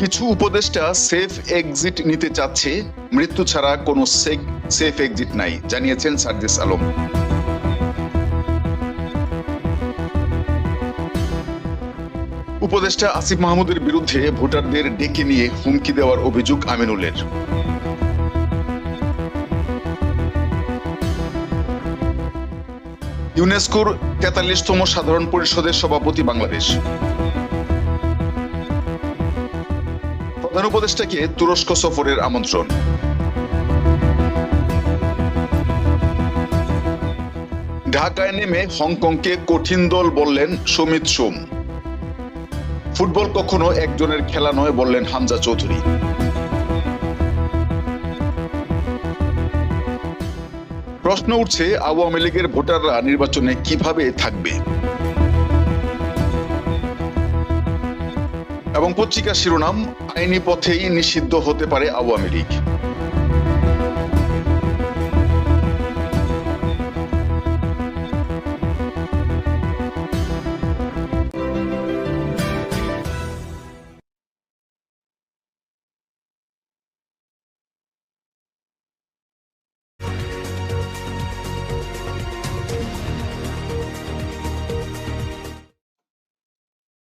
কিছু উপদেষ্টা safe exit নিতে চাচ্ছে। মৃত্যু ছাড়া কোনো সেফ এক্সিট নাই, জানিয়েছেন সার্জেস আলম। উপদেষ্টা আসিফ মাহমুদের বিরুদ্ধে ভোটারদের ডেকে নিয়ে হুমকি দেওয়ার অভিযোগ আমিনুলের। ইউনেস্কোর তেতাল্লিশতম সাধারণ পরিষদের সভাপতি বাংলাদেশ। প্রধান উপদেষ্টাকে তুরস্ক সফরের আমন্ত্রণ। ঢাকায় নেমে হংকংকে কঠিন দল বললেন সমিত সোম। ফুটবল কখনো একজনের খেলা নয় বললেন হামজা চৌধুরী। প্রশ্ন উঠছে, আওয়ামী লীগের ভোটাররা নির্বাচনে কীভাবে থাকবে? এবং পত্রিকা শিরোনাম আইনি পথেই নিষিদ্ধ হতে পারে আওয়ামী লীগ।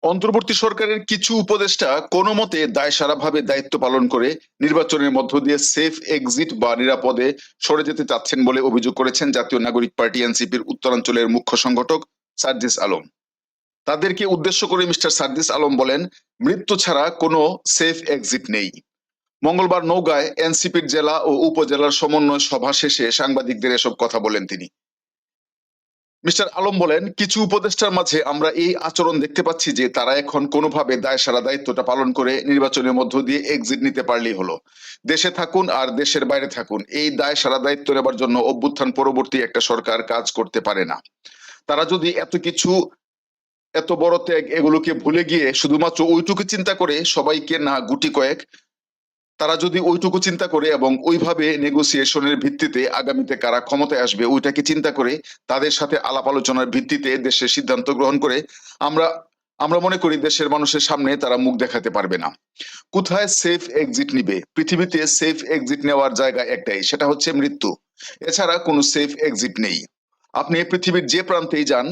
অন্তর্বর্তী সরকারের কিছু উপদেষ্টা কোনো মতে দায়সারাভাবে দায়িত্ব পালন করে নির্বাচনের মধ্য দিয়ে সেফ এক্সিট বা নিরাপদে সরে যেতে চাচ্ছেন বলে অভিযোগ করেছেন জাতীয় নাগরিক পার্টি এনসিপির উত্তরাঞ্চলের মুখ্য সংগঠক সার্জিস আলম। তাদেরকে উদ্দেশ্য করে মিস্টার সার্জিস আলম বলেন, মৃত্যু ছাড়া কোনো সেফ এক্সিট নেই। মঙ্গলবার নৌগায় এনসিপির জেলা ও উপজেলার সমন্বয় সভা শেষে সাংবাদিকদের এসব কথা বলেন তিনি। মিস্টার আলম বলেন, কিছু উপদেষ্টার মাঝে আমরা এই আচরণ দেখতে পাচ্ছি যে তারা এখন কোনোভাবে দায় সারা দায়িত্বটা পালন করে নির্বাচনের মধ্য দিয়ে এক্সিট নিতে পারলেই হলো। দেশে থাকুন আর দেশের বাইরে থাকুন, এই দায় সারা দায়িত্ব নেবার জন্য অভ্যুত্থান পরবর্তী একটা সরকার কাজ করতে পারে না। তারা যদি এত কিছু, এত বড় ত্যাগ এগুলোকে ভুলে গিয়ে শুধুমাত্র ওইটুকু চিন্তা করে সবাইকে না গুটি কয়েক তারা যদি ওইটুকু চিন্তা করে এবং ওইভাবে নেগোসিয়েশনের ভিত্তিতে আগামীতে কারা ক্ষমতায় আসবে, ওইটাকে চিন্তা করে তাদের সাথে আলাপ আলোচনার ভিত্তিতে দেশের সিদ্ধান্ত গ্রহণ করে আমরা আমরা মনে করি দেশের মানুষের সামনে তারা মুখ দেখাতে পারবে না। কোথায় সেফ এক্সিট নিবে? পৃথিবীতে সেফ এক্সিট নেওয়ার জায়গা একটাই, সেটা হচ্ছে মৃত্যু। এছাড়া কোনো সেফ এক্সিট নেই। আপনি পৃথিবীর যে প্রান্তেই যান,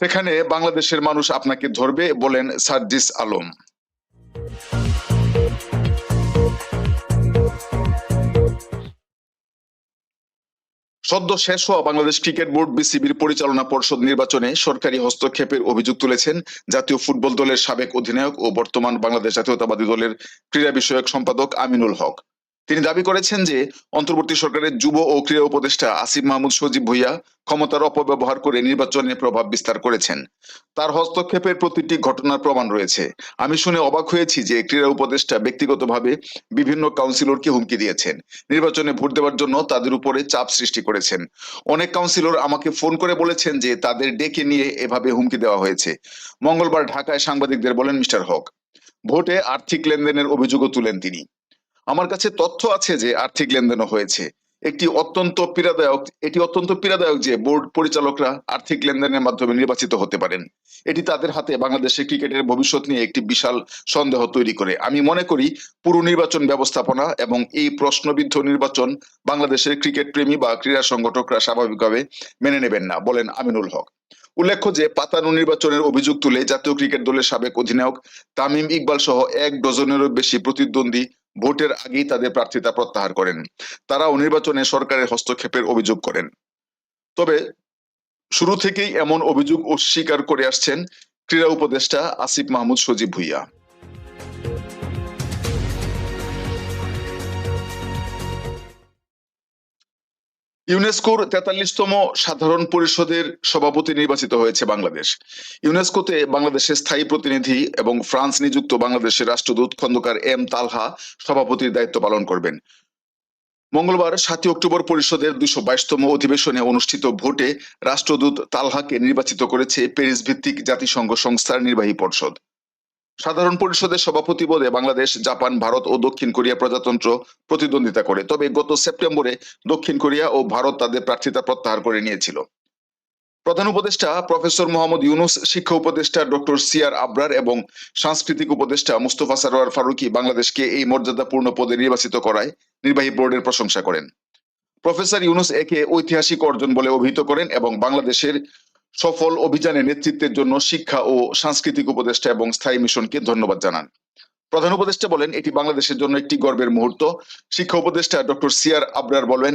সেখানে বাংলাদেশের মানুষ আপনাকে ধরবে বলেন সার্জিস আলম। সদ্য শেষ হওয়া বাংলাদেশ ক্রিকেট বোর্ড বিসিবির পরিচালনা পর্ষদ নির্বাচনে সরকারি হস্তক্ষেপের অভিযোগ তুলেছেন জাতীয় ফুটবল দলের সাবেক অধিনায়ক ও বর্তমান বাংলাদেশ জাতীয়তাবাদী দলের ক্রীড়া বিষয়ক সম্পাদক আমিনুল হক। তিনি দাবি করেছেন যে অন্তর্বর্তী সরকারের যুব ও ক্রীড়া উপদেষ্টা আসিফ মাহমুদ সজীব ভুইয়া ক্ষমতার অপব্যবহার করে নির্বাচনে প্রভাব বিস্তার করেছেন। তার হস্তক্ষেপের প্রতিটি ঘটনার প্রমাণ রয়েছে। আমি শুনে অবাক হয়েছি যে ক্রীড়া উপদেষ্টা ব্যক্তিগতভাবে বিভিন্ন কাউন্সিলরকে হুমকি দিয়েছেন। নির্বাচনে ভোট দেওয়ার জন্য তাদের উপরে চাপ সৃষ্টি করেছেন। অনেক কাউন্সিলর আমাকে ফোন করে বলেছেন যে তাদের ডেকে নিয়ে এভাবে হুমকি দেওয়া হয়েছে। মঙ্গলবার ঢাকায় সাংবাদিকদের বলেন, মিস্টার হক, ভোটে আর্থিক লেনদেনের অভিযোগও তুলেন তিনি। আমার কাছে তথ্য আছে যে আর্থিক লেনদেনও হয়েছে। একটি অত্যন্ত পীড়াদায়ক এটি অত্যন্ত পীড়াদায়ক যে বোর্ড পরিচালকরা আর্থিক লেনদেনের মাধ্যমে নির্বাচিত হতে পারেন। এটি তাদের হাতে বাংলাদেশের ক্রিকেটের ভবিষ্যৎ নিয়ে একটি বিশাল সন্দেহ তৈরি করে। আমি মনে করি, পুরো নির্বাচন ব্যবস্থাপনা এবং এই প্রশ্নবিদ্ধ নির্বাচন বাংলাদেশের ক্রিকেট প্রেমী বা ক্রীড়া সংগঠকরা স্বাভাবিকভাবে মেনে নেবেন না, বলেন আমিনুল হক। উল্লেখ্য যে পাতানো নির্বাচনের অভিযোগ তুলে জাতীয় ক্রিকেট দলের সাবেক অধিনায়ক তামিম ইকবাল সহ এক ডজনেরও বেশি প্রতিদ্বন্দ্বী ভোটের আগেই তাদের প্রার্থিতা প্রত্যাহার করেন। তারাও নির্বাচনে সরকারের হস্তক্ষেপের অভিযোগ করেন। তবে শুরু থেকেই এমন অভিযোগ অস্বীকার করে আসছেন ক্রীড়া উপদেষ্টা আসিফ মাহমুদ সজীব ভুইয়া। ইউনেস্কোর তেতাল্লিশতম সাধারণ পরিষদের সভাপতি নির্বাচিত হয়েছে বাংলাদেশ। ইউনেস্কোতে বাংলাদেশের স্থায়ী প্রতিনিধি এবং ফ্রান্স নিযুক্ত বাংলাদেশের রাষ্ট্রদূত খন্দকার এম তালহা সভাপতির দায়িত্ব পালন করবেন। মঙ্গলবার সাতই অক্টোবর পরিষদের দুশো বাইশতম অধিবেশনে অনুষ্ঠিত ভোটে রাষ্ট্রদূত তালহাকে নির্বাচিত করেছে প্যারিস ভিত্তিক জাতিসংঘ সংস্থার নির্বাহী পরিষদ। সাধারণ পরিষদের সভাপতি পদে বাংলাদেশ, জাপান, ভারত ও দক্ষিণ কোরিয়া প্রজাতন্ত্র প্রতিদ্বন্দ্বিতা করে। তবে গত সেপ্টেম্বরে দক্ষিণ কোরিয়া ও ভারত তাদের প্রার্থিতা প্রত্যাহার করে নিয়েছিল। প্রধান উপদেষ্টা প্রফেসর মোহাম্মদ ইউনুস, শিক্ষা উপদেষ্টা ডক্টর সিআর আবরার এবং সাংস্কৃতিক উপদেষ্টা মুস্তফা সারোয়ার ফারুকি বাংলাদেশকে এই মর্যাদাপূর্ণ পদে নির্বাচিত করায় নির্বাহী বোর্ডের প্রশংসা করেন। প্রফেসর ইউনুস একে ঐতিহাসিক অর্জন বলে অভিহিত করেন এবং বাংলাদেশের সফল অভিযানে নেতৃত্বের জন্য শিক্ষা ও সাংস্কৃতিক উপদেষ্টা এবং স্থায়ী মিশনকে ধন্যবাদ জানান। প্রধান উপদেষ্টা বলেন, এটি বাংলাদেশের জন্য একটি গর্বের মুহূর্ত। শিক্ষা উপদেষ্টা ডক্টর সিয়ার আবরার বলেন,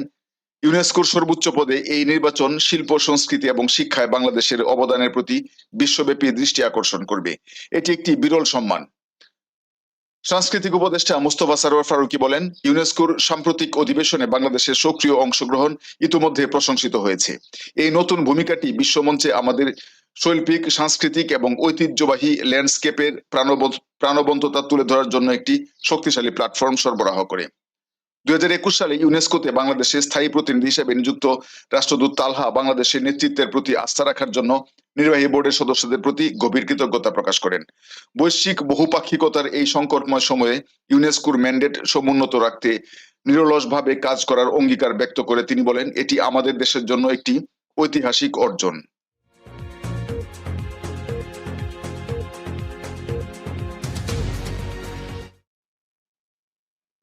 ইউনেস্কোর সর্বোচ্চ পদে এই নির্বাচন শিল্প, সংস্কৃতি এবং শিক্ষায় বাংলাদেশের অবদানের প্রতি বিশ্বব্যাপী দৃষ্টি আকর্ষণ করবে। এটি একটি বিরল সম্মান। সাংস্কৃতিক উপদেষ্টা মুস্তফা সারোয়ার ফারুকি বলেন, ইউনেস্কোর সাম্প্রতিক অধিবেশনে বাংলাদেশের সক্রিয় অংশগ্রহণ ইতিমধ্যে প্রশংসিত হয়েছে। এই নতুন ভূমিকাটি বিশ্বমঞ্চে আমাদের শৈল্পিক, সাংস্কৃতিক এবং ঐতিহ্যবাহী ল্যান্ডস্কেপের প্রাণবন্ত প্রাণবন্ততা তুলে ধরার জন্য একটি শক্তিশালী প্ল্যাটফর্ম সরবরাহ করে। দুই সালে ইউনেস্কোতে বাংলাদেশের স্থায়ী প্রতিনিধি হিসেবে নিযুক্ত রাষ্ট্রদূত তালহা বাংলাদেশের নেতৃত্বের প্রতি আস্থা রাখার জন্য নির্বাহী বোর্ডের সদস্যদের প্রতি গভীর কৃতজ্ঞতা প্রকাশ করেন। বৈশ্বিক বহুপাক্ষিকতার এই সংকটময় সময়ে ইউনেস্কোর ম্যান্ডেট সমুন্নত রাখতে নিরলসভাবে কাজ করার অঙ্গীকার ব্যক্ত করে তিনি বলেন, এটি আমাদের দেশের জন্য একটি ঐতিহাসিক অর্জন।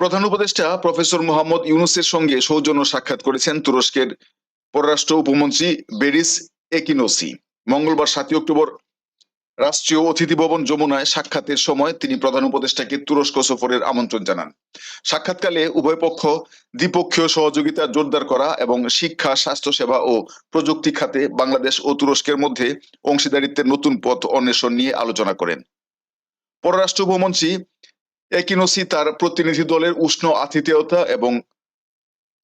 প্রধান উপদেষ্টা প্রফেসর মোহাম্মদ ইউনুসের সঙ্গে সৌজন্য সাক্ষাৎ করেছেন তুরস্কের পররাষ্ট্র উপমন্ত্রী বেরিস একিনোসি। মঙ্গলবার সাতই অক্টোবর রাষ্ট্রীয় অতিথি ভবন যমুনায় সাক্ষাতের সময় তিনি প্রধান উপদেষ্টাকে তুরস্ক সফরের আমন্ত্রণ জানান। সাক্ষাৎকালে উভয় পক্ষ দ্বিপক্ষীয় সহযোগিতা জোরদার করা এবং শিক্ষা, স্বাস্থ্যসেবা ও প্রযুক্তি খাতে বাংলাদেশ ও তুরস্কের মধ্যে অংশীদারিত্বের নতুন পথ অন্বেষণ নিয়ে আলোচনা করেন। পররাষ্ট্র উপমন্ত্রী একিনোসি তার প্রতিনিধি দলের উষ্ণ আতিথেয়তা এবং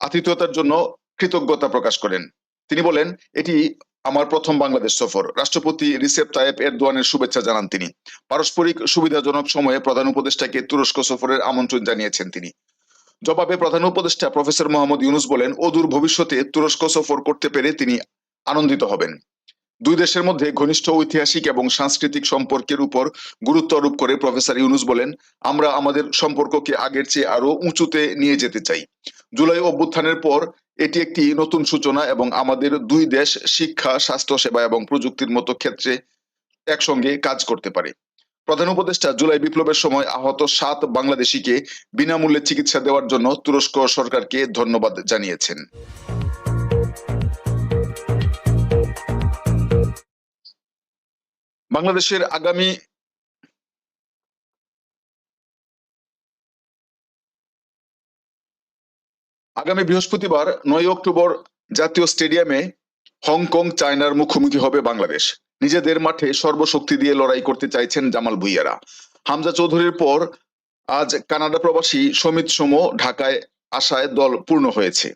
আতিথেয়তার জন্য কৃতজ্ঞতা প্রকাশ করেন। তিনি বলেন, এটি আমার প্রথম বাংলাদেশ সফর। রাষ্ট্রপতি রিসেপ তায়েব এরদোয়ানের শুভেচ্ছা জানান তিনি। পারস্পরিক সুবিধাজনক সময়ে প্রধান উপদেষ্টাকে তুরস্ক সফরের আমন্ত্রণ জানিয়েছেন তিনি। জবাবে প্রধান উপদেষ্টা প্রফেসর মোহাম্মদ ইউনুস বলেন, অদূর ভবিষ্যতে তুরস্ক সফর করতে পেরে তিনি আনন্দিত হবেন। দুই দেশের মধ্যে ঘনিষ্ঠ ঐতিহাসিক এবং সাংস্কৃতিক সম্পর্কের উপর গুরুত্ব আরোপ করে প্রফেসর ইউনুস বলেন, আমরা আমাদের সম্পর্ককে আগের চেয়ে আরও উঁচুতে নিয়ে যেতে চাই। জুলাই অভ্যুত্থানের পর এটি একটি নতুন সূচনা এবং আমাদের দুই দেশ শিক্ষা স্বাস্থ্যসেবা এবং প্রযুক্তির মতো ক্ষেত্রে একসঙ্গে কাজ করতে পারে। প্রধান উপদেষ্টা জুলাই বিপ্লবের সময় আহত সাত বাংলাদেশিকে বিনামূল্যে চিকিৎসা দেওয়ার জন্য তুরস্ক সরকারকে ধন্যবাদ জানিয়েছেন। বাংলাদেশের আগামী আগামী বৃহস্পতিবার নয় অক্টোবর জাতীয় স্টেডিয়ামে হংকং চায়নার মুখোমুখি হবে বাংলাদেশ। নিজেদের মাঠে সর্বশক্তি দিয়ে লড়াই করতে চাইছেন জামাল ভুইয়ারা। হামজা চৌধুরীর পর আজ কানাডা প্রবাসী সমিত সোম ঢাকায় আসায় দল পূর্ণ হয়েছে।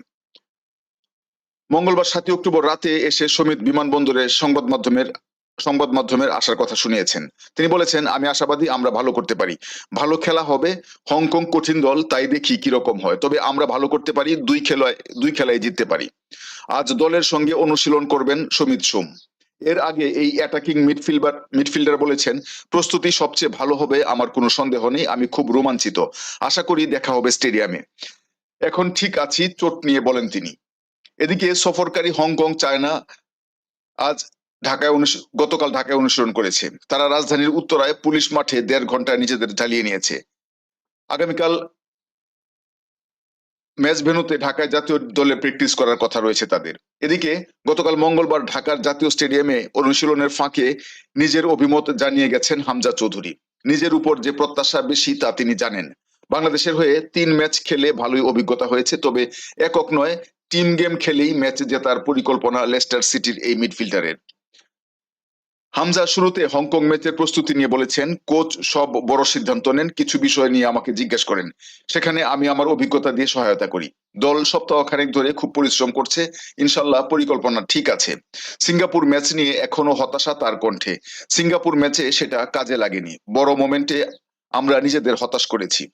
মঙ্গলবার সাতই অক্টোবর রাতে এসে সমিত বিমানবন্দরে সংবাদ মাধ্যমের সংবাদ মাধ্যমের আসার কথা শুনিয়েছেন। তিনি বলেছেন, আমি আশাবাদী, আমরা ভালো করতে পারি। ভালো খেলা হবে, হংকং কঠিন দল, তাই দেখি কীরকম হয়। তবে আমরা ভালো করতে পারি, দুই খেলায় দুই খেলায় জিততে পারি। আজ দলের সঙ্গে অনুশীলন করবেন সমিত সোম। এর আগে এই অ্যাটাকিং মিডফিল্ডার মিডফিল্ডার বলেছেন, প্রস্তুতি সবচেয়ে ভালো হবে, আমার কোনো সন্দেহ নেই, আমি খুব রোমাঞ্চিত। আশা করি দেখা হবে স্টেডিয়ামে। এখন ঠিক আছি, চোট নিয়ে বলেন তিনি। এদিকে সফরকারী হংকং, চায়না, আজ ঢাকায় গতকাল ঢাকায় অনুসরণ করেছে। তারা রাজধানীর উত্তরায় পুলিশ মাঠে দেড় ঘন্টায় নিজেদের জ্বালিয়ে নিয়েছে। আগামীকাল ম্যাচ ভেনুতে ঢাকায় জাতীয় দলে প্র্যাকটিস করার কথা রয়েছে তাদের। এদিকে গতকাল মঙ্গলবার ঢাকার জাতীয় স্টেডিয়ামে অনুশীলনের ফাঁকে নিজের অভিমত জানিয়ে গেছেন হামজা চৌধুরী। নিজের উপর যে প্রত্যাশা বেশি তা তিনি জানেন। বাংলাদেশের হয়ে তিন ম্যাচ খেলে ভালোই অভিজ্ঞতা হয়েছে, তবে একক নয়, টিম গেম খেলেই ম্যাচ জেতার পরিকল্পনা লেস্টার সিটির এই মিডফিল্ডারের। হামজা শুরুতে হংকং ম্যাচের প্রস্তুতি নিয়ে বলেছেন, কোচ সব বড় সিদ্ধান্ত নেন, কিছু বিষয় নিয়ে আমাকে জিজ্ঞেস করেন। সেখানে আমি আমার অভিজ্ঞতা দিয়ে সহায়তা করি। দল সপ্তাহখানেক ধরে খুব পরিশ্রম করছে, ইনশাল্লাহ পরিকল্পনা ঠিক আছে। সিঙ্গাপুর ম্যাচ নিয়ে এখনও হতাশা তার কণ্ঠে। সিঙ্গাপুর ম্যাচে সেটা কাজে লাগেনি। বড় মোমেন্টে আমরা নিজেদের হতাশ করেছি।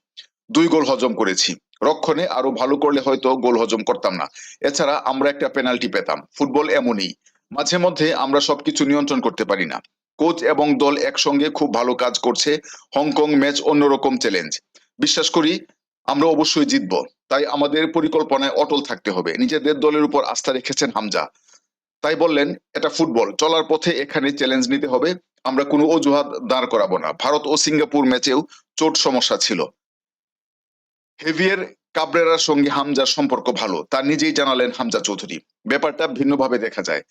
দুই গোল হজম করেছি। রক্ষণে আরও ভালো করলে হয়তো গোল হজম করতাম না। এছাড়া আমরা একটা পেনাল্টি পেতাম। ফুটবল এমনই। মাঝে মধ্যে আমরা সবকিছু নিয়ন্ত্রণ করতে পারি না। কোচ এবং দল একসঙ্গে খুব ভালো কাজ করছে হংকং ম্যাচ অন্যরকম চ্যালেঞ্জ। বিশ্বাস করি, আমরা অবশ্যই জিতব। তাই আমাদের পরিকল্পনায় অটল থাকতে হবে। নিজেদের দলের উপর আস্থা রেখেছেন হামজা। তাই বললেন, এটা ফুটবল। চলার পথে এখানে চ্যালেঞ্জ নিতে হবে। আমরা কোনো অজুহাত দাঁড় করাবো না। ভারত ও সিঙ্গাপুর ম্যাচেও চোট সমস্যা ছিল। হেভিয়ার কাবরেরার সঙ্গে হামজার সম্পর্ক ভালো। তা নিজেই জানালেন হামজা চৌধুরী। ব্যাপারটা ভিন্নভাবে দেখা যায়।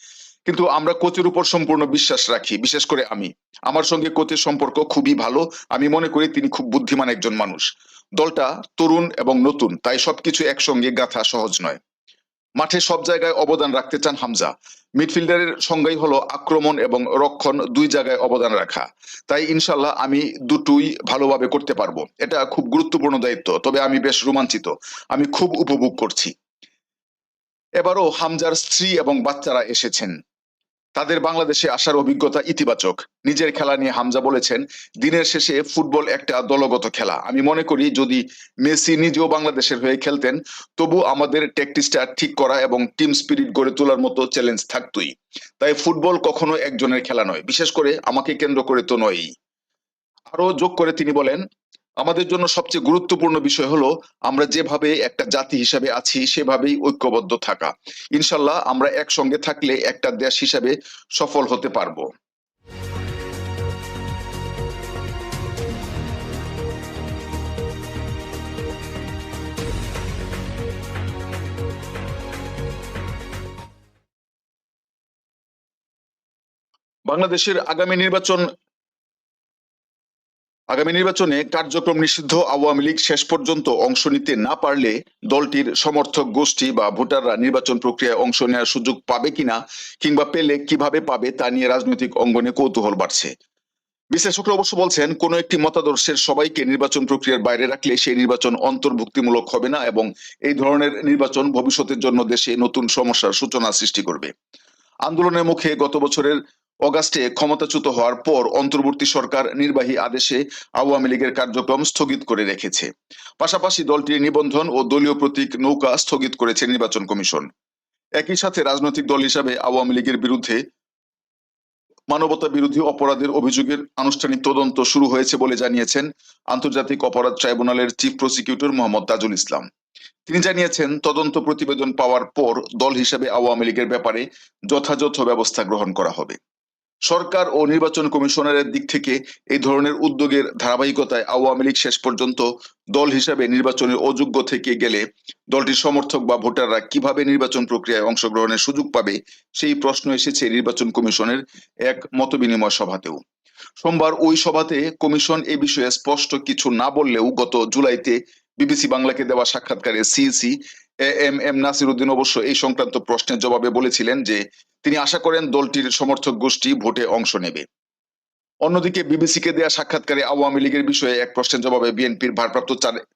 কিন্তু আমরা কোচের উপর সম্পূর্ণ বিশ্বাস রাখি, বিশেষ করে আমি। আমার সঙ্গে কোচের সম্পর্ক খুবই ভালো, আমি মনে করি তিনি খুব বুদ্ধিমান একজন মানুষ। দলটা তরুণ এবং নতুন, তাই সবকিছু একসঙ্গে গাঁথা সহজ নয়। মাঠে সব জায়গায় অবদান রাখতে চান হামজা। মিডফিল্ডারের সংজ্ঞাই হলো আক্রমণ এবং রক্ষণ দুই জায়গায় অবদান রাখা। তাই ইনশাল্লাহ আমি দুটোই ভালোভাবে করতে পারব। এটা খুব গুরুত্বপূর্ণ দায়িত্ব, তবে আমি বেশ রোমাঞ্চিত। আমি খুব উপভোগ করছি। এবারও হামজার স্ত্রী এবং বাচ্চারা এসেছেন। তাদের বাংলাদেশে আসার অভিজ্ঞতা ইতিবাচক। নিজের খেলা নিয়ে হামজা বলেছেন, দিনের শেষে ফুটবল একটা দলগত খেলা। আমি মনে করি, যদি মেসি নিজেও বাংলাদেশের হয়ে খেলতেন তবু আমাদের ট্যাকটিসটা ঠিক করা এবং টিম স্পিরিট গড়ে তোলার মতো চ্যালেঞ্জ থাকতোই। তাই ফুটবল কখনো একজনের খেলা নয়। বিশেষ করে আমাকে কেন্দ্র করে তো নয়ই। আরও যোগ করে তিনি বলেন আমাদের জন্য সবচেয়ে গুরুত্বপূর্ণ বিষয় হলো, আমরা যেভাবে একটা জাতি হিসাবে আছি, সেভাবেই ঐক্যবদ্ধ থাকা। ইনশাল্লাহ আমরা একসঙ্গে থাকলে একটা দেশ হিসাবে সফল হতে পারব। বাংলাদেশের আগামী নির্বাচন আগামী নির্বাচনে কার্যক্রম নিষিদ্ধ আওয়ামী লীগ শেষ পর্যন্ত অংশ নিতে না পারলে দলটির সমর্থক গোষ্ঠী বা ভোটাররা নির্বাচন প্রক্রিয়ায় অংশ নেওয়ার সুযোগ পাবে কিনা কিংবা পেলে কীভাবে পাবে তা নিয়ে রাজনৈতিক অঙ্গনে কৌতূহল বাড়ছে। বিশ্লেষকরা অবশ্য বলছেন, কোন একটি মতাদর্শের সবাইকে নির্বাচন প্রক্রিয়ার বাইরে রাখলে সেই নির্বাচন অন্তর্ভুক্তিমূলক হবে না এবং এই ধরনের নির্বাচন ভবিষ্যতের জন্য দেশে নতুন সমস্যার সূচনা সৃষ্টি করবে। আন্দোলনের মুখে গত বছরের অগাস্টে ক্ষমতাচ্যুত হওয়ার পর অন্তর্বর্তী সরকার নির্বাহী আদেশে আওয়ামী লীগের কার্যক্রম স্থগিত করে রেখেছে। পাশাপাশি দলটির নিবন্ধন ও দলীয় প্রতীক নৌকা স্থগিত করেছে নির্বাচন কমিশন। একই সাথে রাজনৈতিক দল হিসাবে আওয়ামী লীগের বিরুদ্ধে মানবতা বিরোধী অপরাধের অভিযোগের আনুষ্ঠানিক তদন্ত শুরু হয়েছে বলে জানিয়েছেন আন্তর্জাতিক অপরাধ ট্রাইব্যুনালের চিফ প্রসিকিউটর মোহাম্মদ তাজুল ইসলাম। তিনি জানিয়েছেন, তদন্ত প্রতিবেদন পাওয়ার পর দল হিসেবে আওয়ামী লীগের ব্যাপারে যথাযথ ব্যবস্থা গ্রহণ করা হবে। সরকার ও নির্বাচন কমিশনারের দিক থেকে এই ধরনের উদ্যোগের ধারাবাহিকতায় আওয়ামী লীগ শেষ পর্যন্ত দল হিসাবে নির্বাচনের অযোগ্য থেকে গেলে দলটির সমর্থক বা ভোটাররা কীভাবে নির্বাচন প্রক্রিয়ায় অংশগ্রহণের সুযোগ পাবে, সেই প্রশ্ন এসেছে নির্বাচন কমিশনের এক মতবিনিময় সভাতেও। সোমবার ওই সভাতে কমিশন এ বিষয়ে স্পষ্ট কিছু না বললেও গত জুলাইতে বিবিসি বাংলাকে দেওয়া সাক্ষাৎকারে CEC M M Nasir Uddin অবশ্য এই সংক্রান্ত প্রশ্নের জবাবে বলেছিলেন যে তিনি আশা করেন দলটির সমর্থক গোষ্ঠী ভোটে অংশ নেবে। অন্যদিকে বিবিসিকে দেয়া সাক্ষাৎকারে আওয়ামী লীগের বিষয়ে এক প্রশ্নের জবাবে বিএনপির ভারপ্রাপ্ত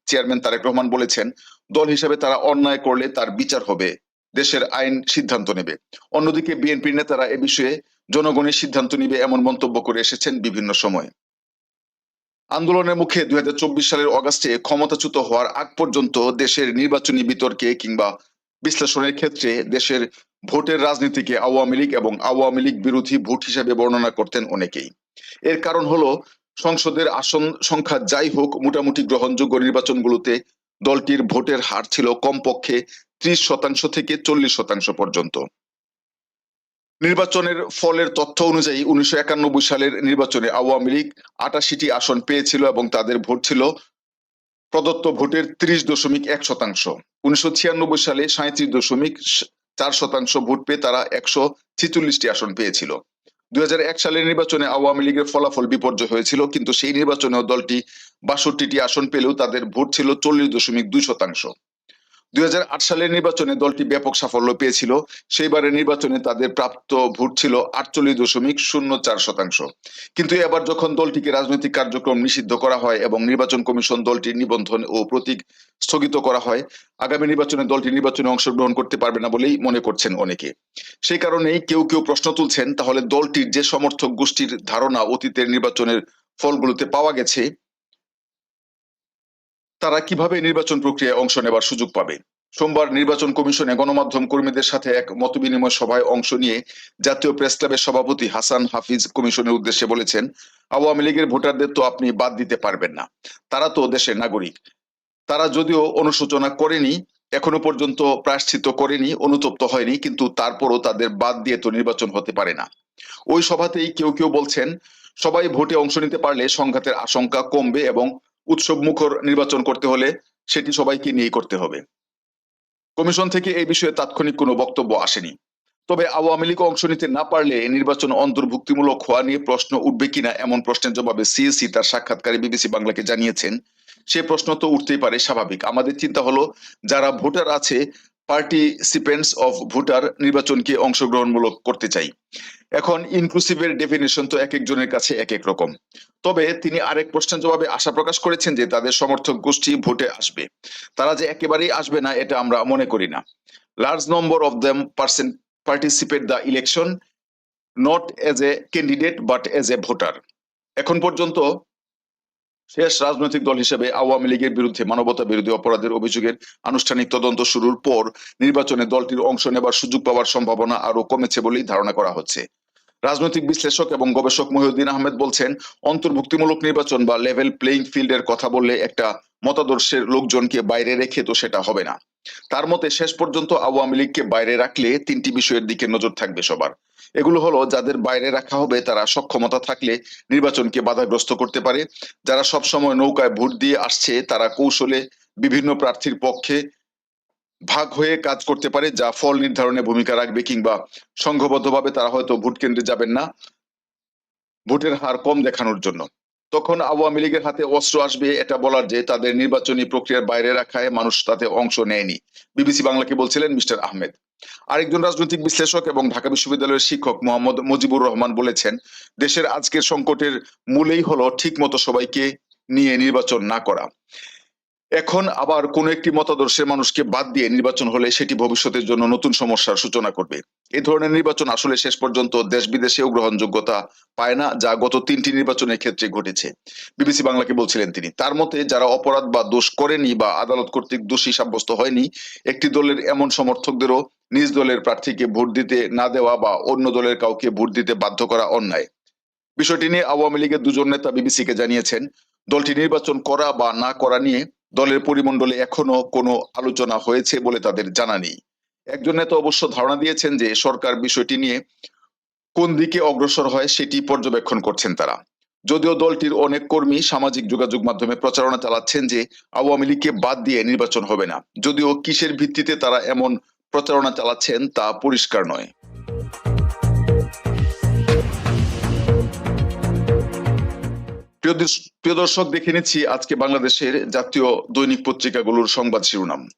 চেয়ারম্যান তারেক রহমান বলেছেন, দল হিসেবে তারা অন্যায় করলে তার বিচার হবে, দেশের আইন সিদ্ধান্ত নেবে। অন্যদিকে বিএনপির নেতারা এ বিষয়ে জনগণের সিদ্ধান্ত নিবে এমন মন্তব্য করে এসেছেন বিভিন্ন সময়। আন্দোলনের মুখে দুই হাজার চব্বিশ সালের অগাস্টে ক্ষমতাচ্যুত হওয়ার আগ পর্যন্ত দেশের নির্বাচনী বিতর্কে কিংবা বিশ্লেষণের ক্ষেত্রে দেশের ভোটের রাজনীতিকে আওয়ামী লীগ এবং আওয়ামী লীগ বিরোধী ভোট হিসেবে বর্ণনা করতেন অনেকেই। এর কারণ হলো, সংসদের আসন সংখ্যা যাই হোক, মোটামুটি গ্রহণযোগ্য নির্বাচনগুলোতে দলটির ভোটের হার ছিল কমপক্ষে ত্রিশ শতাংশ থেকে চল্লিশ শতাংশ পর্যন্ত। নির্বাচনের ফলের তথ্য অনুযায়ী উনিশশো একানব্বই সালের নির্বাচনে আওয়ামী লীগ আটাশিটি আসন পেয়েছিল এবং তাদের ভোট ছিল প্রদত্ত ভোটের ত্রিশ দশমিক এক শতাংশ। উনিশশো ছিয়ানব্বই সালে সাঁত্রিশ দশমিক চার শতাংশ ভোট পেয়ে তারা একশো ছিচল্লিশটি আসন পেয়েছিল। দুই হাজার এক সালের নির্বাচনে আওয়ামী লীগের ফলাফল বিপর্যয় হয়েছিল, কিন্তু সেই নির্বাচনেও দলটি বাষট্টিটি আসন পেলেও তাদের ভোট ছিল চল্লিশ দশমিক দুই শতাংশ। দুই সালের নির্বাচনে দলটি ব্যাপক সাফল্য পেয়েছিল। সেইবারের নির্বাচনে তাদের প্রাপ্ত ভোট ছিল আটচল্লিশ দশমিক শূন্য চার শতাংশ। কিন্তু এবার যখন দলটিকে রাজনৈতিক কার্যক্রম নিষিদ্ধ করা হয় এবং নির্বাচন কমিশন দলটির নিবন্ধন ও প্রতীক স্থগিত করা হয়, আগামী নির্বাচনে দলটি নির্বাচনে অংশগ্রহণ করতে পারবে না বলেই মনে করছেন অনেকে। সেই কারণেই কেউ কেউ প্রশ্ন তুলছেন, তাহলে দলটির যে সমর্থক গোষ্ঠীর ধারণা অতীতের নির্বাচনের ফলগুলোতে পাওয়া গেছে তারা কীভাবে নির্বাচন প্রক্রিয়ায় অংশ নেবার সুযোগ পাবে? সোমবার নির্বাচন কমিশনে গণমাধ্যম কর্মীদের সাথে এক মতবিনিময় সভায় অংশ নিয়ে জাতীয় প্রেস ক্লাবের সভাপতি হাসান হাফিজ কমিশনের উদ্দেশ্যে বলেছেন, আওয়ামী লীগের ভোটারদের তো আপনি বাদ দিতে পারবেন না। তারা তো দেশের নাগরিক। তারা যদিও অনুশোচনা করেনি, এখনও পর্যন্ত প্রায়শ্চিত করেনি, অনুতপ্ত হয়নি, কিন্তু তারপরও তাদের বাদ দিয়ে তো নির্বাচন হতে পারে না। ওই সভাতেই কেউ কেউ বলছেন, সবাই ভোটে অংশ নিতে পারলে সংঘাতের আশঙ্কা কমবে এবং উৎসব মুখর নির্বাচন করতে হলে সেটি সবাইকে নিয়েই করতে হবে। কমিশন থেকে এই বিষয়ে তাৎক্ষণিক কোনো বক্তব্য আসেনি। তবে আওয়ামী লীগ অংশ নিতে না পারলে নির্বাচন অন্তর্ভুক্তিমূলক হওয়া নিয়ে প্রশ্ন উঠবে কিনা এমন প্রশ্নের জবাবে সিএসি তার সাক্ষাৎকারে বিবিসি বাংলাকে জানিয়েছেন। সে প্রশ্ন তো উঠতেই পারে, স্বাভাবিক। আমাদের চিন্তা হলো, যারা ভোটার আছে পার্টিসিপেন্টস অফ ভোটার নির্বাচনকে অংশগ্রহণমূলক করতে চাই। এখন ইনক্লুসিভের ডেফিনেশন তো এক একজনের কাছে এক এক রকম। তবে তিনি আরেক প্রশ্নের জবাবে আশা প্রকাশ করেছেন যে তাদের সমর্থক গোষ্ঠী ভোটে আসবে। তারা যে একেবারেই আসবে না, এটা আমরা মনে করি না। Large number of them percent participate the election not as a candidate but as a voter এখন পর্যন্ত শেষ রাজনৈতিক দল হিসেবে আওয়ামী লীগের বিরুদ্ধে মানবতা বিরোধী অপরাধের অভিযোগের আনুষ্ঠানিক তদন্ত শুরুর পর নির্বাচনে দলটির অংশ নেবার সুযোগ পাওয়ার সম্ভাবনা আরও কমেছে বলেই ধারণা করা হচ্ছে। রাজনৈতিক বিশ্লেষক এবং গবেষক মহিউদ্দিন আহমেদ বলছেন, অন্তর্ভুক্তিমূলক নির্বাচন বা লেভেল প্লেইং ফিল্ডের কথা বললে একটা মতাদর্শের লোকজনকে বাইরে রেখে তো সেটা হবে না। তার মতে, শেষ পর্যন্ত আওয়ামী লীগকে বাইরে রাখলে তিনটি বিষয়ের দিকে নজর থাকবে সবার। এগুলো হলো যাদের বাইরে রাখা হবে তারা সক্ষমতা থাকলে নির্বাচনকে বাধাগ্রস্ত করতে পারে। যারা সবসময় নৌকায় ভোট দিয়ে আসছে তারা কৌশলে বিভিন্ন প্রার্থীর পক্ষে ভাগ হয়ে কাজ করতে পারে, যা ফল নির্ধারণে ভূমিকা রাখবে কিংবা সংঘবদ্ধভাবে তারা হয়তো ভোট কেন্দ্রে যাবেন না ভোটের হার কম দেখানোর জন্য। তখন আওয়ামী লীগের হাতে অস্ত্র আসবে এটা বলার যে তাদের নির্বাচনী প্রক্রিয়ার বাইরে রাখায় মানুষ তাতে অংশ নেয়নি। বিবিসি বাংলাকে বলছিলেন মিস্টার আহমেদ। আরেকজন রাজনৈতিক বিশ্লেষক এবং ঢাকা বিশ্ববিদ্যালয়ের শিক্ষক মোহাম্মদ মুজিবুর রহমান বলেছেন, দেশের আজকের সংকটের মূলেই হলো ঠিক মতো সবাইকে নিয়ে নির্বাচন না করা। এখন আবার কোন একটি মতাদর্শের মানুষকে বাদ দিয়ে নির্বাচন হলে সেটি ভবিষ্যতের জন্য নতুন সমস্যার সূচনা করবে। এই ধরনের নির্বাচন আসলে শেষ পর্যন্ত দেশ বিদেশেও গ্রহণযোগ্যতা পায় না, যা গত তিনটি নির্বাচনের ক্ষেত্রে ঘটেছে। বিবিসি বাংলাকে বলছিলেন তিনি, তার মতে যারা অপরাধ বা দোষ করেনি বা আদালত কর্তৃক দোষী সাব্যস্ত হয়নি, একটি দলের এমন সমর্থকদেরও নিজ দলের প্রার্থীকে ভোট দিতে না দেওয়া বা অন্য দলের কাউকে ভোট দিতে বাধ্য করা অন্যায়। বিষয়টি নিয়ে আওয়ামী লীগের দুজন নেতা বিবিসিকে জানিয়েছেন, দলটি নির্বাচন করা বা না করা নিয়ে দলের পরিমণ্ডলে এখনও কোনো আলোচনা হয়েছে বলে তাদের জানা নেই। একজন নেতা অবশ্য ধারণা দিয়েছেন যে সরকার বিষয়টি নিয়ে কোন দিকে অগ্রসর হয় সেটি পর্যবেক্ষণ করছেন তারা। যদিও দলটির অনেক কর্মী সামাজিক যোগাযোগ মাধ্যমে প্রচারণা চালাচ্ছেন যে আওয়ামী লীগকে বাদ দিয়ে নির্বাচন হবে না। যদিও কিসের ভিত্তিতে তারা এমন প্রচারণা চালাচ্ছেন তা পরিষ্কার নয়। প্রিয় দর্শ- প্রিয় দর্শক, দেখে নিচ্ছি আজকে বাংলাদেশের জাতীয় দৈনিক পত্রিকাগুলোর সংবাদ শিরোনাম।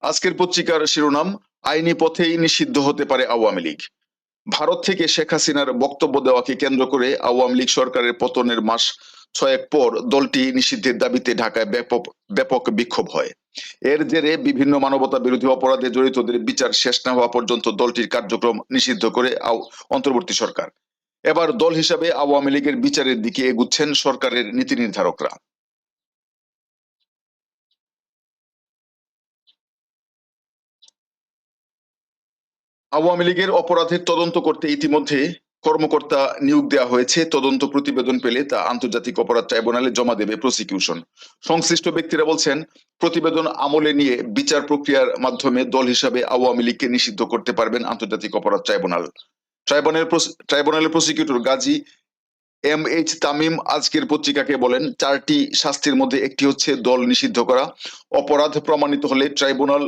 আজকের পত্রিকার শিরোনাম, আইনি পথেই নিষিদ্ধ হতে পারে আওয়ামী লীগ। ভারত থেকে শেখ হাসিনার বক্তব্য দেওয়াকে কেন্দ্র করে আওয়ামী লীগ সরকারের পতনের মাস ছয়েক পর দলটি নিষিদ্ধের দাবিতে ঢাকায় ব্যাপক ব্যাপক বিক্ষোভ হয়। এর জেরে বিভিন্ন মানবতা বিরোধী অপরাধে জড়িতদের বিচার শেষ না হওয়া পর্যন্ত দলটির কার্যক্রম নিষিদ্ধ করে অন্তর্বর্তী সরকার। এবার দল হিসাবে আওয়ামী লীগের বিচারের দিকে এগুচ্ছেন সরকারের নীতি নির্ধারকরা। আওয়ামী লীগের অপরাধের তদন্ত করতে ইতিমধ্যে কর্মকর্তা নিয়োগ দেওয়া হয়েছে। তদন্ত প্রতিবেদন পেলে তা আন্তর্জাতিক অপরাধ ট্রাইব্যুনালে জমা দেবে প্রসিকিউশন। সংশ্লিষ্ট ব্যক্তিরা বলছেন, প্রতিবেদন আমলে নিয়ে বিচার প্রক্রিয়ার মাধ্যমে দল হিসাবে আওয়ামী লীগকে নিষিদ্ধ করতে পারবেন আন্তর্জাতিক অপরাধ ট্রাইব্যুনাল। ট্রাইব্যুনাল ট্রাইব্যুনালের prosecutor Gazi M H Tamim আজকের পত্রিকাকে বলেন, চারটি শাস্তির মধ্যে একটি হচ্ছে দল নিষিদ্ধ করা। অপরাধ প্রমাণিত হলে ট্রাইব্যুনাল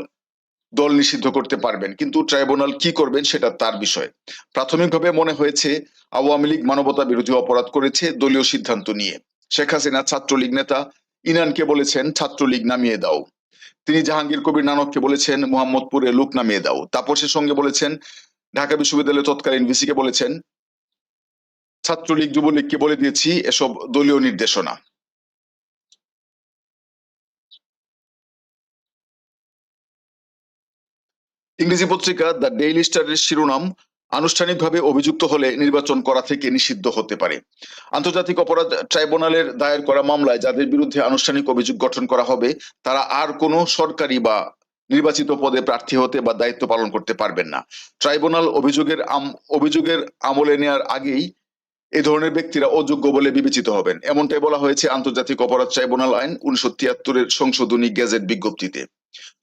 দল নিষিদ্ধ করতে পারবেন, কিন্তু ট্রাইব্যুনাল কি করবেন সেটা তার বিষয়। প্রাথমিকভাবে মনে হয়েছে, আওয়ামী লীগ মানবতা বিরোধী অপরাধ করেছে দলীয় সিদ্ধান্ত নিয়ে। শেখ হাসিনা ছাত্রলীগ নেতা ইনানকে বলেছেন, ছাত্রলীগ নামিয়ে দাও। তিনি জাহাঙ্গীর কবির নানককে বলেছেন, মোহাম্মদপুরে লোক নামিয়ে দাও। তাপসের সঙ্গে বলেছেন, ঢাকা বিশ্ববিদ্যালয়ের তৎকালীন ভিসিকে বলেছেন, ছাত্রলীগ, যুবলীগকে বলে দিয়েছি, এসব দলীয় নির্দেশনা। ইংরেজি পত্রিকা দ্য ডেইলি স্টারের শিরোনাম আনুষ্ঠানিকভাবে অভিযুক্ত হলে নির্বাচন করা থেকে নিষিদ্ধ হতে পারে। আন্তর্জাতিক অপরাধ ট্রাইব্যুনালের দায়ের করা মামলায় যাদের বিরুদ্ধে আনুষ্ঠানিক অভিযোগ গঠন করা হবে, তারা আর কোনো সরকারি বা নির্বাচিত পদে প্রার্থী হতে বা দায়িত্ব পালন করতে পারবেন না। ট্রাইব্যুনাল অভিযোগের অভিযোগের আমলে নেওয়ার আগেই এ ধরনের ব্যক্তিরা অযোগ্য বলে বিবেচিত হবেন। এমনটাই বলা হয়েছে আন্তর্জাতিক অপরাধ ট্রাইব্যুনাল আইন উনিশশো তিয়াত্তরের সংশোধনী গেজেট বিজ্ঞপ্তিতে।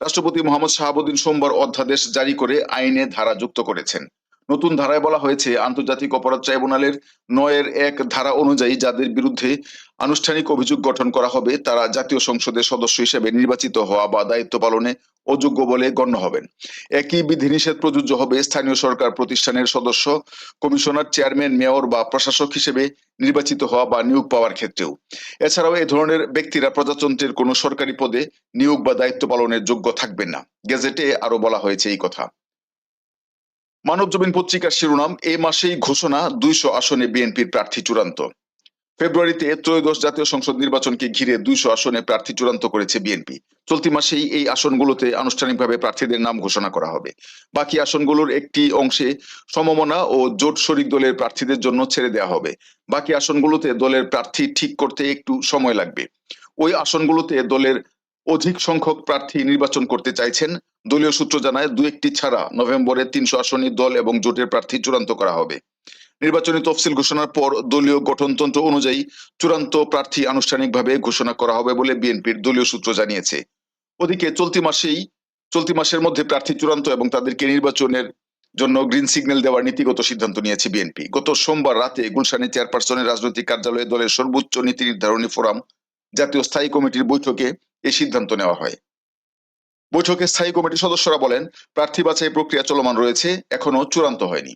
রাষ্ট্রপতি মোহাম্মদ শাহাবুদ্দিন সোমবার অধ্যাদেশ জারি করে আইনে ধারা যুক্ত করেছেন। নতুন ধারায় বলা হয়েছে, আন্তর্জাতিক অপরাধ ট্রাইব্যুনালের নয়ের এক ধারা অনুযায়ী যাদের বিরুদ্ধে আনুষ্ঠানিক অভিযোগ গঠন করা হবে, তারা জাতীয় সংসদের সদস্য হিসেবে নির্বাচিত হওয়া বা দায়িত্ব পালনে অযোগ্য বলে গণ্য হবেন। একই বিধিনিষেধ প্রযোজ্য হবে স্থানীয় সরকার প্রতিষ্ঠানের সদস্য, কমিশনার, চেয়ারম্যান, মেয়র বা প্রশাসক হিসেবে নির্বাচিত হওয়া বা নিয়োগ পাওয়ার ক্ষেত্রেও। এছাড়াও এই ধরনের ব্যক্তিরা প্রজাতন্ত্রের কোনো সরকারি পদে নিয়োগ বা দায়িত্ব পালনের যোগ্য থাকবেন না। গেজেটে আরও বলা হয়েছে এই কথা। মানব জমিন পত্রিকার শিরোনাম এই মাসেই ঘোষণা দুইশো আসনে বিএনপির প্রার্থী চূড়ান্ত। ফেব্রুয়ারিতে ত্রয়োদশ জাতীয় সংসদ নির্বাচনকে ঘিরে দুইশো আসনে প্রার্থী চূড়ান্ত করেছে বিএনপি। চলতি মাসেই এই আসনগুলোতে আনুষ্ঠানিকভাবে প্রার্থীদের নাম ঘোষণা করা হবে। বাকি আসনগুলোর একটি অংশে সমমনা ও জোট শরিক দলের প্রার্থীদের জন্য ছেড়ে দেওয়া হবে। বাকি আসনগুলোতে দলের প্রার্থী ঠিক করতে একটু সময় লাগবে। ওই আসনগুলোতে দলের অধিক সংখ্যক প্রার্থী নির্বাচন করতে চাইছেন দলীয় সূত্র জানায় দু একটি ছাড়া নভেম্বরে তিনশো আসনে দল এবং জোটের প্রার্থী চূড়ান্ত করা হবে। নির্বাচনী তফসিল ঘোষণার পর দলীয় গঠনতন্ত্র অনুযায়ী চূড়ান্ত প্রার্থী আনুষ্ঠানিকভাবে ঘোষণা করা হবে বলে বিএনপির দলীয় সূত্র জানিয়েছে। ওদিকে চলতি মাসেই, চলতি মাসের মধ্যে প্রার্থী চূড়ান্ত এবং তাদেরকে নির্বাচনের জন্য গ্রিন সিগন্যাল দেওয়ার নীতিগত সিদ্ধান্ত নিয়েছে বিএনপি। গত সোমবার রাতে গুলশানে চেয়ারপারসনের রাজনৈতিক কার্যালয়ে দলের সর্বোচ্চ নীতি নির্ধারণী ফোরাম, জাতীয় স্থায়ী কমিটির বৈঠকে এই সিদ্ধান্ত নেওয়া হয়। বৈঠকে স্থায়ী কমিটির সদস্যরা বলেন, প্রার্থী বাছাই প্রক্রিয়া চলমান রয়েছে এখনও চূড়ান্ত হয়নি।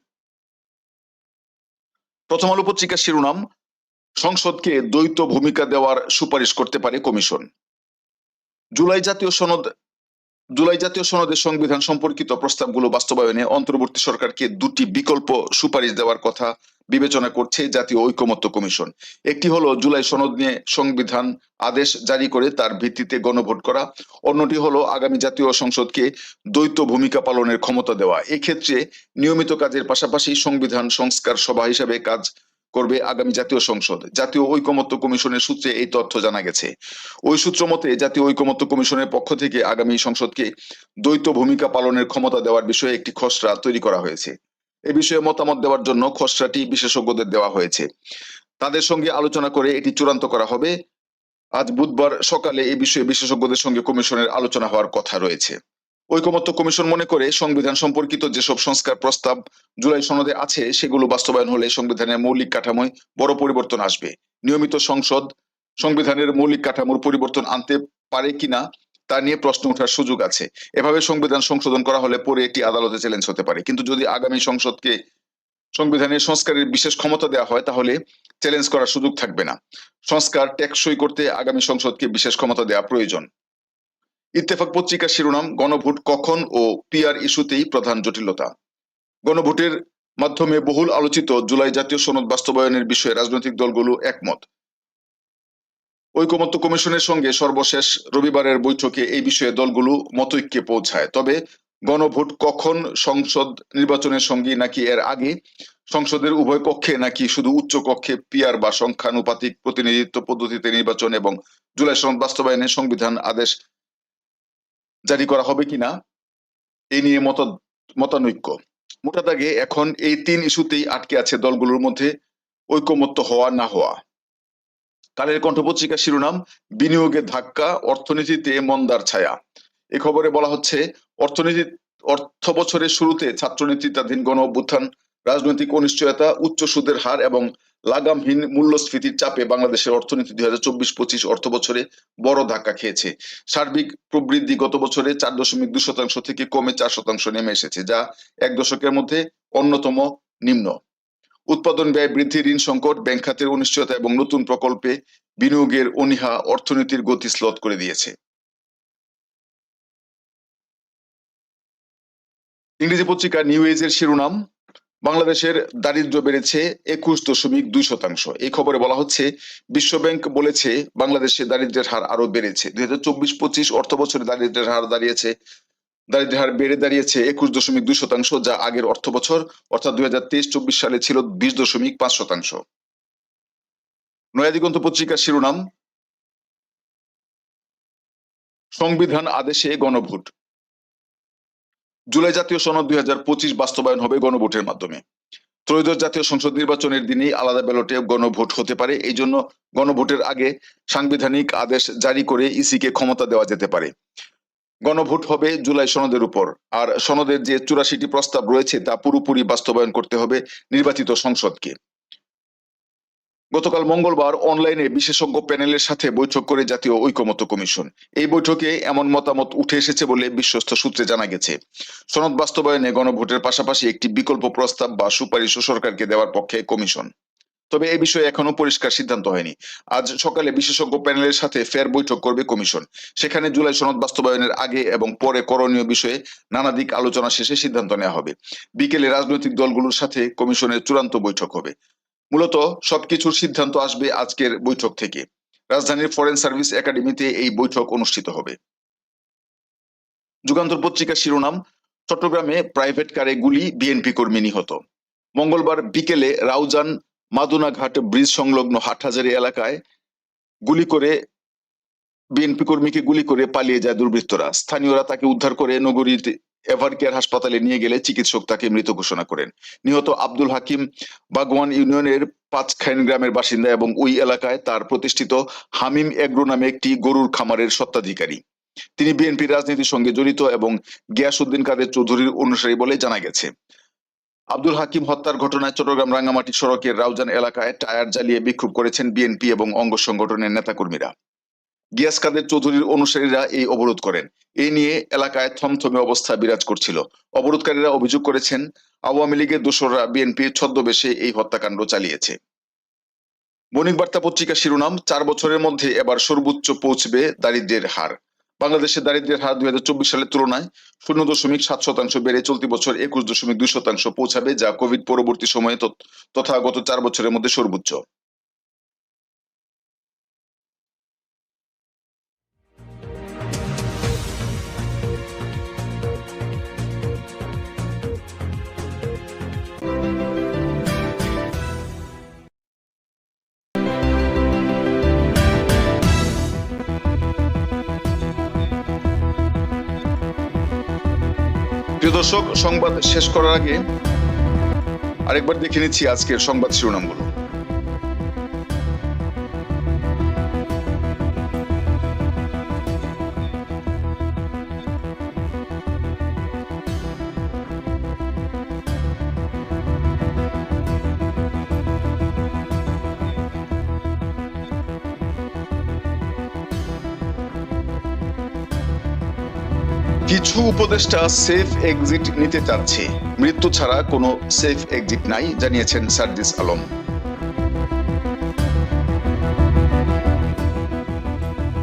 প্রথম আলো পত্রিকার শিরোনাম, সংসদকে দ্বৈত ভূমিকা দেওয়ার সুপারিশ করতে পারে কমিশন। জুলাই জাতীয় সনদ জুলাই জাতীয় সনদের সংবিধান সম্পর্কিত প্রস্তাবগুলো বাস্তবায়নে অন্তর্বর্তী সরকারকে দুটি বিকল্প সুপারিশ দেওয়ার কথা বিবেচনা করছে জাতীয় ঐকমত্য কমিশন। একটি হলো জুলাই সনদ নিয়ে সংবিধান আদেশ জারি করে তার ভিত্তিতে গণভোট করা। অন্যটি হলো আগামী জাতীয় সংসদকে দ্বৈত ভূমিকা পালনের ক্ষমতা দেওয়া। এক্ষেত্রে নিয়মিত কাজের পাশাপাশি সংবিধান সংস্কার সভা হিসেবে কাজ করবে আগামী জাতীয় সংসদ। জাতীয় ঐকমত্য কমিশনের সূত্রে এই তথ্য জানা গেছে। ওই সূত্র মতে, জাতীয় ঐকমত্য কমিশনের পক্ষ থেকে আগামী সংসদকে দ্বৈত ভূমিকা পালনের ক্ষমতা দেওয়ার বিষয়ে একটি খসড়া তৈরি করা হয়েছে। এ বিষয়ে মতামত দেওয়ার জন্য খসড়াটি বিশেষজ্ঞদের দেওয়া হয়েছে। তাদের সঙ্গে আলোচনা করে এটি চূড়ান্ত করা হবে। আজ বুধবার সকালে এ বিষয়ে বিশেষজ্ঞদের সঙ্গে কমিশনের আলোচনা হওয়ার কথা রয়েছে। ঐকমত্য কমিশন মনে করে সংবিধান সম্পর্কিত যেসব সংস্কার প্রস্তাব জুলাই সনদে আছে, সেগুলো বাস্তবায়ন হলে সংবিধানের মৌলিক কাঠামোয় বড় পরিবর্তন আসবে। নিয়মিত সংসদ সংবিধানের মৌলিক কাঠামোর পরিবর্তন আনতে পারে কিনা, তা নিয়ে প্রশ্ন ওঠার সুযোগ আছে। এভাবে সংবিধান সংশোধন করা হলে পরে এটি আদালতে চ্যালেঞ্জ হতে পারে। কিন্তু যদি আগামী সংসদকে সংবিধানের সংস্কারের বিশেষ ক্ষমতা দেওয়া হয়, তাহলে চ্যালেঞ্জ করার সুযোগ থাকবে না। সংস্কার টেকসই করতে আগামী সংসদকে বিশেষ ক্ষমতা দেওয়া প্রয়োজন। ইত্তেফাক পত্রিকার শিরোনাম, গণভোট কখন ও পিআর ইস্যুতেই প্রধান জটিলতা। গণভোটের মাধ্যমে বহুল আলোচিত জুলাই জাতীয় সনদ বাস্তবায়নের বিষয়ে রাজনৈতিক দলগুলো একমত। ঐকমত্য কমিশনের সঙ্গে সর্বশেষ রবিবারের বৈঠকে এই বিষয়ে দলগুলো মতৈক্যে পৌঁছায়। তবে গণভোট কখন সংসদ নির্বাচনের সঙ্গে নাকি এর আগে? সংসদের উভয় কক্ষে নাকি শুধু উচ্চ কক্ষে পিয়ার বা সংখ্যানুপাতিক প্রতিনিধিত্ব পদ্ধতিতে নির্বাচন এবং জুলাই সনদ বাস্তবায়নে সংবিধান আদেশ জারি করা হবে কিনা এই নিয়ে মত, মতানৈক্য। মোটা দাগে এখন এই তিন ইস্যুতেই আটকে আছে দলগুলোর মধ্যে ঐকমত্য হওয়া না হওয়া। কালের কণ্ঠ পত্রিকার শিরোনাম, বিনিয়োগের ধাক্কা, অর্থনীতিতে মন্দার ছায়া। এ খবরে বলা হচ্ছে, অর্থনীতি, অর্থ বছরের শুরুতে ছাত্র নেতৃত্বাধীন গণ অভ্যুত্থান রাজনৈতিক অনিশ্চয়তা উচ্চ সুদের হার এবং লাগামহীন মূল্যস্ফীতির চাপে বাংলাদেশের অর্থনীতি দুই হাজার চব্বিশ পঁচিশ অর্থ বছরে বড় ধাক্কা খেয়েছে। সার্বিক প্রবৃদ্ধি গত বছরে চার দশমিক দুই শতাংশ থেকে কমে চার শতাংশ নেমে এসেছে, যা এক দশকের মধ্যে অন্যতম নিম্ন। উৎপাদন ব্যয় বৃদ্ধি, ঋণ সংকট, ব্যাংক খাতের অনিশ্চয়তা এবং নতুন প্রকল্পে বিনিয়োগের অনিহা অর্থনীতির গতি শ্লথ করে দিয়েছে। ইংরেজি পত্রিকা নিউ এজের শিরোনাম বাংলাদেশের দারিদ্র্য বেড়েছে একুশ দশমিক দুই শতাংশ। এই খবরে বলা হচ্ছে, বিশ্বব্যাংক বলেছে, বাংলাদেশে দারিদ্র্যের হার আরও বেড়েছে। দুই হাজার চব্বিশ পঁচিশ অর্থ বছরে দারিদ্র্যের হার দাঁড়িয়েছে, দারিদ্র্যের হার বেড়ে দাঁড়িয়েছে একুশ দশমিক দুই শতাংশ, যা আগের অর্থ বছর অর্থাৎ দুই হাজার তেইশ চব্বিশ সালে ছিল বিশ দশমিক পাঁচ শতাংশ। নয়াদিগন্ত পত্রিকার শিরোনাম, সংবিধান আদেশে গণভোট। জুলাই জাতীয় সনদ দুই হাজার পঁচিশ বাস্তবায়ন হবে গণভোটের মাধ্যমে। ত্রয়োদশ জাতীয় সংসদ নির্বাচনের দিনে আলাদা ব্যালটে গণভোট হতে পারে, এই জন্য গণভোটের আগে সাংবিধানিক আদেশ জারি করে ইসিকে ক্ষমতা দেওয়া যেতে পারে। গণভোট হবে জুলাই সনদের উপর, আর সনদের যে চুরাশিটি প্রস্তাব রয়েছে তা পুরোপুরি বাস্তবায়ন করতে হবে নির্বাচিত সংসদকে। গতকাল মঙ্গলবার অনলাইনে বিশেষজ্ঞ প্যানেলের সাথে বৈঠক করে জাতীয় ঐকমত্য কমিশন। এই বৈঠকে এমন মতামত উঠে এসেছে বলে বিশ্বস্ত সূত্রে জানা গেছে। সনদ বাস্তবায়নে গণভোটের পাশাপাশি একটি বিকল্প প্রস্তাব বা সুপারিশও সরকারকে দেওয়ার পক্ষে কমিশন। তবে এ বিষয়ে এখনও পরিষ্কার সিদ্ধান্ত হয়নি। আজ সকালে বিশেষজ্ঞ প্যানেলের সাথে ফের বৈঠক করবে কমিশন। সেখানে জুলাই সনদ বাস্তবায়নের আগে এবং পরে করণীয় বিষয়ে নানা দিক আলোচনা শেষে সিদ্ধান্ত নেওয়া হবে। বিকেলে রাজনৈতিক দলগুলোর সাথে কমিশনের চূড়ান্ত বৈঠক হবে। মূলত সবকিছুর সিদ্ধান্ত আসবে আজকের বৈঠক থেকে। রাজধানীর ফরেন সার্ভিস একাডেমিতে এই বৈঠক অনুষ্ঠিত হবে। যুগান্তর পত্রিকার শিরোনাম, চট্টগ্রামে প্রাইভেট কারে গুলি বিএনপি কর্মী নিহত। মঙ্গলবার বিকেলে রাউজান মাদুনাঘাট ব্রিজ সংলগ্ন হাটহাজারি এলাকায় গুলি করে বিএনপি কর্মীকে গুলি করে পালিয়ে যায় দুর্বৃত্তরা। স্থানীয়রা তাকে উদ্ধার করে নগরীর এভারকেয়ার হাসপাতালে নিয়ে গেলে চিকিৎসক তাকে মৃত ঘোষণা করেন। নিহত আব্দুল হাকিম বাগওয়ান ইউনিয়নের পাঁচখাইন গ্রামের বাসিন্দা এবং ওই এলাকায় তার প্রতিষ্ঠিত হামিম এগ্রো নামে একটি গরুর খামারের স্বত্বাধিকারী। তিনি বিএনপির রাজনীতির সঙ্গে জড়িত এবং গিয়াসউদ্দিন কাদের চৌধুরীর অনুসারী বলে জানা গেছে। আব্দুল হাকিম হত্যার ঘটনায় চট্টগ্রাম রাঙ্গামাটি সড়কের রাউজান এলাকায় টায়ার জ্বালিয়ে বিক্ষোভ করেছেন বিএনপি এবং অঙ্গ সংগঠনের নেতাকর্মীরা। গিয়াস কাদের চৌধুরীর অনুসারীরা এই অবরোধ করেন। এই নিয়ে এলাকায় থমথমে অবস্থা বিরাজ করছিল। অবরোধকারীরা অভিযোগ করেছেন, আওয়ামী লীগের দোসররা বিএনপির ছদ্মবেশে এই হত্যাকাণ্ড চালিয়েছে। বণিক বার্তা পত্রিকা শিরোনাম, চার বছরের মধ্যে এবার সর্বোচ্চ পৌঁছবে দারিদ্র্যের হার। বাংলাদেশে দারিদ্র্যের হার দুই হাজার চব্বিশ সালের তুলনায় শূন্য দশমিক সাত শতাংশ বেড়ে চলতি বছর একুশ দশমিক দুই শতাংশ পৌঁছাবে, যা কোভিড পরবর্তী সময়ে তথা গত চার বছরের মধ্যে সর্বোচ্চ। প্রিয় দর্শক সংবাদ শেষ করার আগে আরেকবার দেখে নিচ্ছি আজকের সংবাদ শিরোনামগুলো। উপদেষ্টা সেফ এক্সিট নিতে চাচ্ছে। মৃত্যু ছাড়া কোনো সেফ এক্সিট নাই, জানিয়েছেন সার্জিস আলম।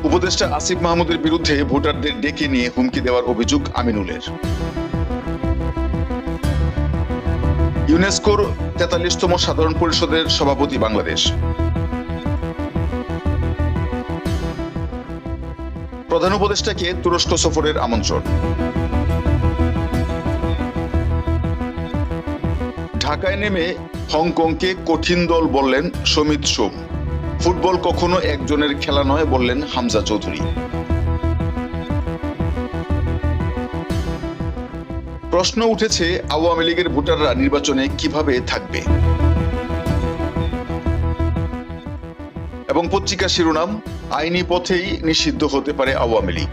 উপদেষ্টা আসিফ মাহমুদের বিরুদ্ধে ভোটারদের ডেকে নিয়ে হুমকি দেওয়ার অভিযোগ আমিনুলের। ইউনেস্কোর তেতাল্লিশতম সাধারণ পরিষদের সভাপতি বাংলাদেশ। প্রধান উপদেষ্টাকে তুরস্ক সফরের আমন্ত্রণ। ঢাকায় নেমে হংকংকে কঠিন দল বললেন সমিত সোম। ফুটবল কখনো একজনের খেলা নয় বললেন হামজা চৌধুরী। প্রশ্ন উঠেছে, আওয়ামী লীগের ভোটাররা নির্বাচনে কীভাবে থাকবে? এবং পত্রিকা শিরোনাম, আইনি পথেই নিষিদ্ধ হতে পারে আওয়ামী লীগ।